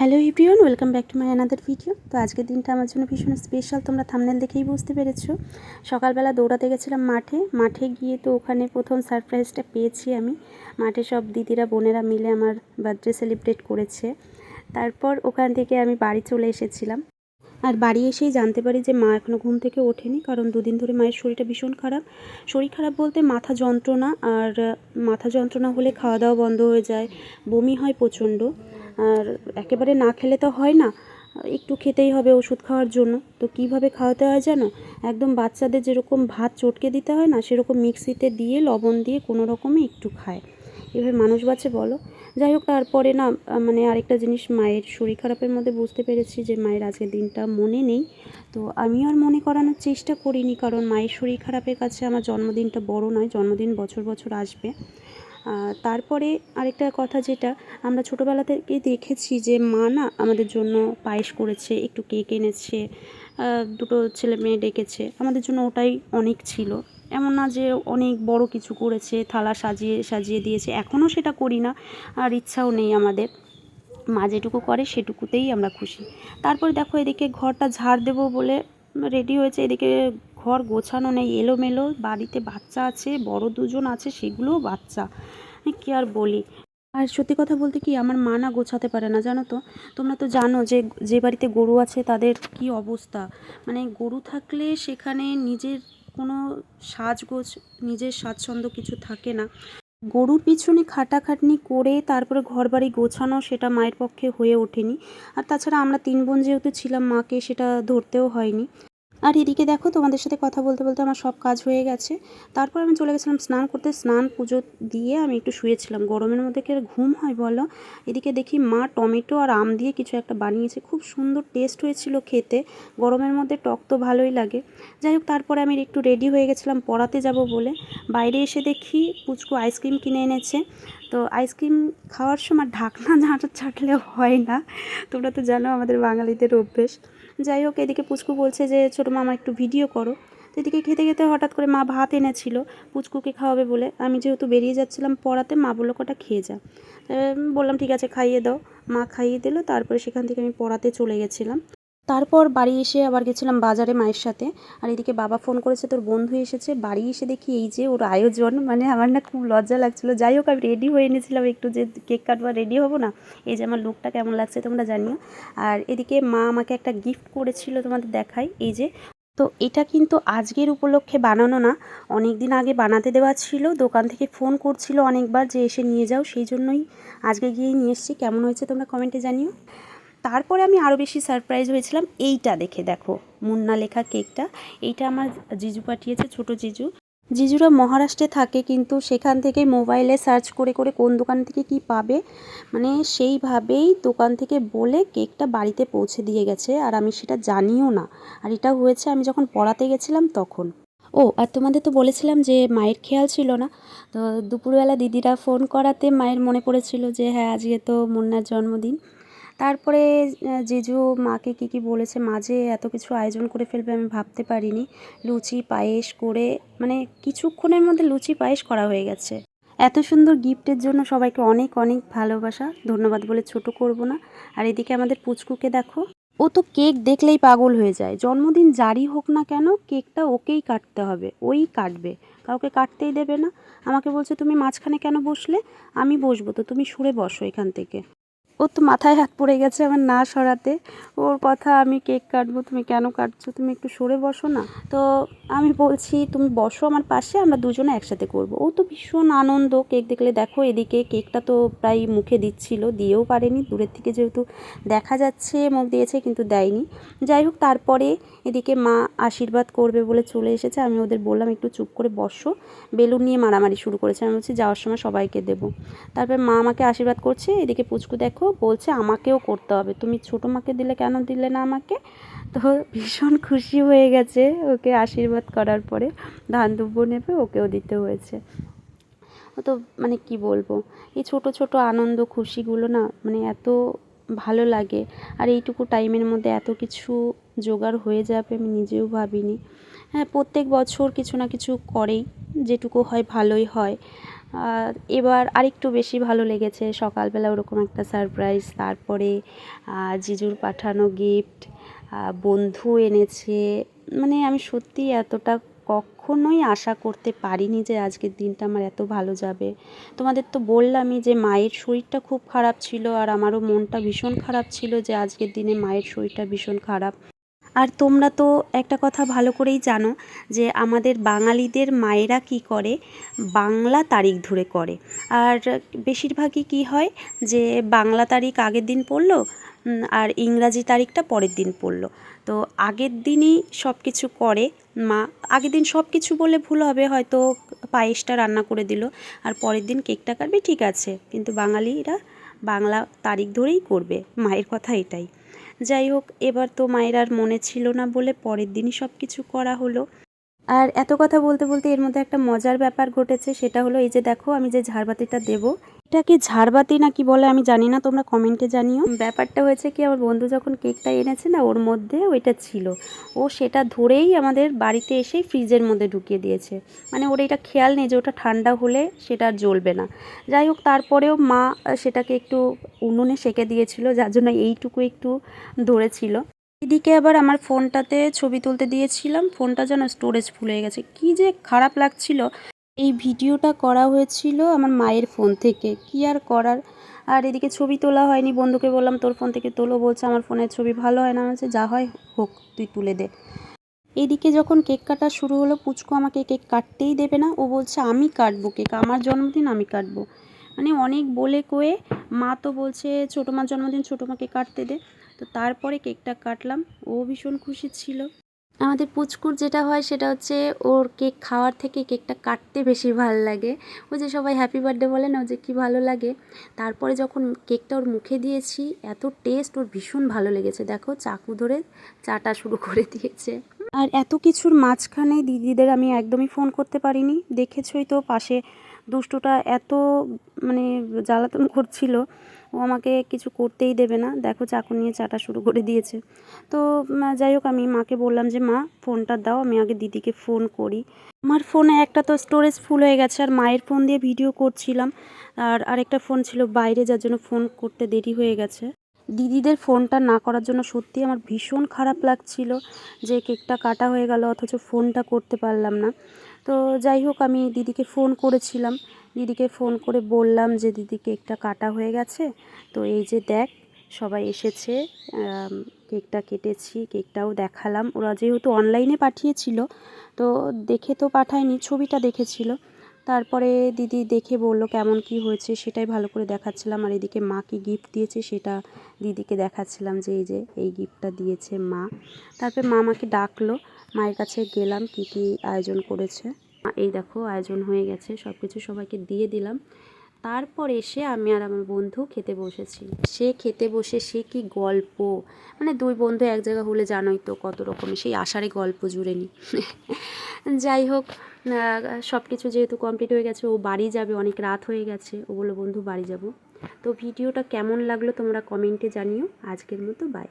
Hello everyone, welcome back to my another video. তো আজকের দিনটা আমার জন্য ভীষণ স্পেশাল তোমরা থামনেল দেখেই বুঝতে পেরেছ। সকালবেলা দৌড়াতে গেছিলাম মাঠে। মাঠে গিয়ে তো ওখানে প্রথম সারপ্রাইজটা পেয়েছি আমি। মাঠে সব দিদিরা, বোনেরা মিলে আমার বার্থডে সেলিব্রেট করেছে। তারপর ওখান থেকে আমি বাড়ি চলে এসেছিলাম। আর বাড়ি এসেই জানতে পারি যে মা এখনও ঘুম থেকে ওঠেনি, কারণ দুদিন ধরে মায়ের শরীরটা ভীষণ খারাপ। শরীর খারাপ বলতে মাথা যন্ত্রণা, আর মাথা যন্ত্রণা হলে খাওয়া দাওয়া বন্ধ হয়ে যায়, বমি হয় প্রচণ্ড। আর একেবারে না খেলে তো হয় না। একটু খেতেই হবে ওষুধ খাওয়ার জন্য। তো কীভাবে খাওয়াতে হয় জানো? একদম বাচ্চাদের যেরকম ভাত চটকে দিতে হয় না, সেরকম মিক্সিতে দিয়ে, লবণ দিয়ে কোনো রকমে একটু খায়। এভাবে মানুষ বাঁচে বলো। যাই হোক, তারপরে না মানে আরেকটা জিনিস, মায়ের শরীর খারাপের মধ্যে বুঝতে পেরেছি যে মায়ের আজকের দিনটা মনে নেই। তো আমিও আর মনে করানোর চেষ্টা করিনি, কারণ মায়ের শরীর খারাপের কাছে আমার জন্মদিনটা বড় নয়, জন্মদিন বছর বছর আসবে। তারপরে আরেকটা কথা যেটা, আমরা ছোটোবেলা থেকেই দেখেছি যে মা না আমাদের জন্য পায়েস করেছে, একটু কেক এনেছে দুটো ছেলে মেয়ে ডেকেছে। আমাদের জন্য ওটাই অনেক ছিল। এমন না যে অনেক বড় কিছু করেছে, থালা সাজিয়ে সাজিয়ে দিয়েছে। এখনও সেটা করি না, আর ইচ্ছাও নেই আমাদের। মা যেটুকু করে সেটুকুতেই আমরা খুশি। তারপরে দেখো এদিকে ঘরটা ঝাড় দেবো বলে রেডি হয়েছে, এদিকে ঘর গোছানো নেই, এলোমেলো, বাড়িতে বাচ্চা আছে, বড় দুজন আছে, সেগুলোও বাচ্চা। কি আর বলি? আর সত্যি কথা বলতে কি, আমার মা না গোছাতে পারে না, জানো তো? তোমরা তো জানো যে যে বাড়িতে গরু আছে, তাদের কি অবস্থা? মানে গরু থাকলে সেখানে নিজের কোনো সাজগোজ, নিজের স্বাচ্ছন্দ্য কিছু থাকে না। গরুর পিছনে খাটাখাটনি করে তারপরে ঘরবাড়ি গোছানো সেটা মায়ের পক্ষে হয়ে ওঠেনি। আর তাছাড়া আমরা তিন বোন যেহেতু ছিলাম, মাকে সেটা ধরতেও হয়নি। আর এদিকে দেখো, তোমাদের সাথে কথা বলতে বলতে আমার সব কাজ হয়ে গেছে। তারপর আমি চলে গেছিলাম স্নান করতে। স্নান পুজো দিয়ে আমি একটু শুয়েছিলাম। গরমের মধ্যে কি আর ঘুম হয় বলো? এদিকে দেখি মা টমেটো আর আম দিয়ে কিছু একটা বানিয়েছে। খুব সুন্দর টেস্ট হয়েছিল খেতে। গরমের মধ্যে টক তো ভালোই লাগে। যাই হোক, তারপরে আমি একটু রেডি হয়ে গেছিলাম পড়াতে যাব বলে। বাইরে এসে দেখি পুচকু আইসক্রিম কিনে এনেছে। তো আইসক্রিম খাওয়ার সময় ঢাকনা ঝাঁটা ছাটলে হয় না। তোমরা তো জানো আমাদের বাঙালিদের অভ্যেস। যাই হোক, এদিকে পুচকু বলছে যে, ছোটো মামা, একটু ভিডিও করো। তো এদিকে খেতে খেতে হঠাৎ করে মা ভাত এনেছিল, পুচকুকে খাওয়াবে বলে। আমি যেহেতু বেরিয়ে যাচ্ছিলাম পড়াতে, মা বলল, কটা খেয়ে যা। বললাম, ঠিক আছে, খাইয়ে দাও। মা খাইয়ে দিল, তারপরে সেখান থেকে আমি পড়াতে চলে গেছিলাম। তারপর বাড়ি এসে আবার গেছিলাম বাজারে মায়ের সাথে। আর এদিকে বাবা ফোন করেছে, তোর বন্ধু এসেছে। বাড়ি এসে দেখি এই যে ওর আয়োজন। মানে আমার না খুব লজ্জা লাগছিল। যাই হোক, আমি রেডি হয়ে এনেছিলাম একটু যে কেক কাটবার রেডি হব না। এই যে আমার লুকটা কেমন লাগছে তোমরা জানিও। আর এদিকে মা আমাকে একটা গিফট করেছিল তোমাদের দেখাই। এই যে, তো এটা কিন্তু আজকের উপলক্ষে বানানো না। অনেক দিন আগে বানাতে দেওয়া ছিল। দোকান থেকে ফোন করছিল অনেকবার যে এসে নিয়ে যাও। সেই জন্যই আজকে গিয়েই নিয়ে এসেছি। কেমন হয়েছে তোমরা কমেন্টে জানিও। তারপরে আমি আরও বেশি সারপ্রাইজ হয়েছিলাম, এইটা দেখে দেখো, মুন্না লেখা কেকটা। এইটা আমার জিজু পাঠিয়েছে, ছোট জিজু। জিজুরা মহারাষ্ট্রে থাকে, কিন্তু সেখান থেকে মোবাইলে সার্চ করে করে কোন দোকান থেকে কি পাবে মানে সেইভাবেই দোকান থেকে বলে কেকটা বাড়িতে পৌঁছে দিয়ে গেছে, আর আমি সেটা জানিও না। আর এটা হয়েছে, আমি যখন পড়াতে গেছিলাম তখন। ও, আর তোমাদের তো বলেছিলাম যে মায়ের খেয়াল ছিল না, তো দুপুরবেলা দিদিরা ফোন করাতে মায়ের মনে পড়েছিল যে হ্যাঁ আজকে তো মুন্নার জন্মদিন। তারপরে জেজু মাকে কী কী বলেছে মাঝে এত কিছু আয়োজন করে ফেলবে আমি ভাবতে পারিনি। লুচি, পায়েস করে মানে কিছুক্ষণের মধ্যে লুচি, পায়েস করা হয়ে গেছে। এত সুন্দর গিফটের জন্য সবাইকে অনেক অনেক ভালোবাসা। ধন্যবাদ বলে ছোট করব না। আর এদিকে আমাদের পুচকুকে দেখো। ও তো কেক দেখলেই পাগল হয়ে যায়। জন্মদিন যারই হোক না কেন, কেকটা ওকেই কাটতে হবে। ওই কাটবে। কাউকে কাটতেই দেবে না। আমাকে বলছে, তুমি মাঝখানে কেন বসলে? আমি বসবো তো। তুমি সরে বসো এখান থেকে। ওর তো মাথায় হাত পড়ে গেছে আমার না সরাতে। ওর কথা আমি কেক কাটবো, তুমি কেন কাটছো? তুমি একটু সরে বসো না। তো আমি বলছি, তুমি বসো আমার পাশে, আমরা দুজনে একসাথে করব। ও তো ভীষণ আনন্দ। কেক দেখলে দেখো এদিকে কেকটা তো প্রায় মুখে দিচ্ছিল, দিয়েও পারেনি। দূরের থেকে যেহেতু দেখা যাচ্ছে, মুখ দিয়েছে কিন্তু দেয়নি। যাই হোক, তারপরে এদিকে মা আশীর্বাদ করবে বলে চলে এসেছে। আমি ওদের বললাম, একটু চুপ করে বসো। বেলুন নিয়ে মারামারি শুরু করেছে। আমি বলছি, যাওয়ার সময় সবাইকে দেবো। তারপর মা আমাকে আশীর্বাদ করছে। এদিকে পুচকু দেখো বলছে আমাকেও করতে হবে। তুমি ছোটো মাকে দিলে কেন দিলে না আমাকে? তো ভীষণ খুশি হয়ে গেছে ওকে আশীর্বাদ করার পরে। ধান দুব্বো নেবে, ওকেও দিতে হয়েছে। তো মানে কি বলব? এই ছোট ছোট আনন্দ, খুশিগুলো না মানে এত ভালো লাগে। আর এইটুকু টাইমের মধ্যে এত কিছু জোগাড় হয়ে যাবে আমি নিজেও ভাবিনি। হ্যাঁ প্রত্যেক বছর কিছু না কিছু করেই যেটুকু হয় ভালোই হয়। এবার আরেকটু বেশি ভালো লেগেছে। সকালবেলা ওরকম একটা সারপ্রাইজ তারপরে জিজুর পাঠানো গিফট বন্ধু এনেছে। মানে আমি সত্যি এতটা কখনোই আশা করতে পারিনি যে আজকের দিনটা আমার এত ভালো যাবে। তোমাদের তো বললামই যে মায়ের শরীরটা খুব খারাপ ছিল আর আমারও মনটা ভীষণ খারাপ ছিল যে আজকের দিনে মায়ের শরীরটা ভীষণ খারাপ। আর তোমরা তো একটা কথা ভালো করেই জানো যে আমাদের বাঙালিদের মায়েরা কি করে? বাংলা তারিখ ধরে করে। আর বেশিরভাগই কি হয় যে বাংলা তারিখ আগের দিন পড়ল আর ইংরাজি তারিখটা পরের দিন পড়ল। তো আগের দিনই সব কিছু করে মা, আগের দিন সব কিছু বলে ভুল হবে, হয়তো পায়েসটা রান্না করে দিল, আর পরের দিন কেকটা কাটবে, ঠিক আছে। কিন্তু বাঙালিরা বাংলা তারিখ ধরেই করবে, মায়ের কথা এটাই। যাই হোক, এবার তো মায়ের আর মনে ছিল না বলে পরের দিনই সব কিছু করা হলো। আর এত কথা বলতে বলতে এর মধ্যে একটা মজার ব্যাপার ঘটেছে, সেটা হলো এই যে দেখো, আমি যে ঝাড়বাতিটা দেবো এটাকে ঝাড়বাতি না কি বলে আমি জানি না, তোমরা কমেন্টে জানিও। ব্যাপারটা হয়েছে কি, আমার বন্ধু যখন কেকটা এনেছে না, ওর মধ্যে ওইটা ছিল। ও সেটা ধরেই আমাদের বাড়িতে এসেই ফ্রিজের মধ্যে ঢুকিয়ে দিয়েছে। মানে ওর এটা খেয়াল নেই যে ওটা ঠান্ডা হলে সেটা আর জ্বলবে না। যাই হোক, তারপরেও মা সেটাকে একটু উনুনে সেকে দিয়েছিল, যার জন্য এইটুকু একটু ধরেছিল। এদিকে আবার আমার ফোনটাতে ছবি তুলতে দিয়েছিলাম, ফোনটা যেন স্টোরেজ ফুল হয়ে গেছে। কি যে খারাপ লাগছিল। এই ভিডিওটা করা হয়েছিল আমার মায়ের ফোন থেকে। কি আর করার? আর এদিকে ছবি তোলা হয়নি। বন্ধুকে বললাম তোর ফোন থেকে তোলো। বলছে আমার ফোনের ছবি ভালো হয় না বলছি, যা হয় হোক তুই তুলে দে। এদিকে যখন কেক কাটা শুরু হলো পুচকু আমাকে কেক কাটতেই দেবে না। ও বলছে আমি কাটবো কেক। আমার জন্মদিন আমি কাটবো। মানে অনেক বলে কয়ে মা তো বলছে ছোটো মার জন্মদিন ছোটো মাকে কাটতে দে। তো তারপরে কেকটা কাটলাম। ও ভীষণ খুশি ছিল। আমাদের পুচকুর যেটা হয় সেটা হচ্ছে ওর কেক খাওয়ার থেকে কেকটা কাটতে বেশি ভালো লাগে। ও যে সবাই হ্যাপি বার্থডে বলে না, ও যে কী ভালো লাগে। তারপরে যখন কেকটা ওর মুখে দিয়েছি, এত টেস্ট ওর ভীষণ ভালো লেগেছে। দেখো, চাকু ধরে চাটা শুরু করে দিয়েছে। আর এত কিছুর মাঝখানে দিদিদের আমি একদমই ফোন করতে পারিনি। দেখেছই তো পাশে দুষ্টুটা এত মানে জ্বালাতন করছিল, ও আমাকে কিছু করতেই দেবে না। দেখো চাকু নিয়ে চাটা শুরু করে দিয়েছে। তো যাই হোক, আমি মাকে বললাম যে, মা, ফোনটা দাও, আমি আগে দিদিকে ফোন করি। আমার ফোনে একটা তো স্টোরেজ ফুল হয়ে গেছে, আর মায়ের ফোন দিয়ে ভিডিও করছিলাম। আর আরেকটা ফোন ছিল বাইরে, যার জন্য ফোন করতে দেরি হয়ে গেছে। দিদিদের ফোনটা না করার জন্য সত্যি আমার ভীষণ খারাপ লাগছিল যে কেকটা কাটা হয়ে গেল, অথচ ফোনটা করতে পারলাম না। তো যাই হোক, আমি দিদিকে ফোন করেছিলাম। দিদিকে ফোন করে বললাম যে, দিদি, কেকটা কাটা হয়ে গেছে। তো এই যে দেখ, সবাই এসেছে কেকটা কেটেছি, কেকটাও দেখালাম। ওরা যেহেতু অনলাইনে পাঠিয়েছিল, তো দেখে তো পাঠায়নি, ছবিটা দেখেছিল। তারপরে দিদি দেখে বলল, কেমন কি হয়েছে? সেটাই ভালো করে দেখাচ্ছিলাম। আর এদিকে মা কি গিফট দিয়েছে সেটা দিদিকে দেখাচ্ছিলাম যে, এই যে, এই গিফটটা দিয়েছে মা। তারপরে মা আমাকে ডাকলো, মায়ের কাছে গেলাম, কি কি আয়োজন করেছে? এই দেখো, আয়োজন হয়ে গেছে সব কিছু সবাইকে দিয়ে দিলাম। তারপর এসে আমি আর আমার বন্ধু খেতে বসেছি। সে খেতে বসে সে কি গল্প? মানে দুই বন্ধু এক জায়গা হলে জানোই তো কত রকমের, সেই আষাঢ়ে গল্প জুড়ে নি। যাই হোক সব কিছু যেহেতু কমপ্লিট হয়ে গেছে, ও বাড়ি যাবে, অনেক রাত হয়ে গেছে, ও বলল, বন্ধু, বাড়ি যাব। তো ভিডিওটা কেমন লাগল তোমরা কমেন্টে জানিও। আজকের মতো বাই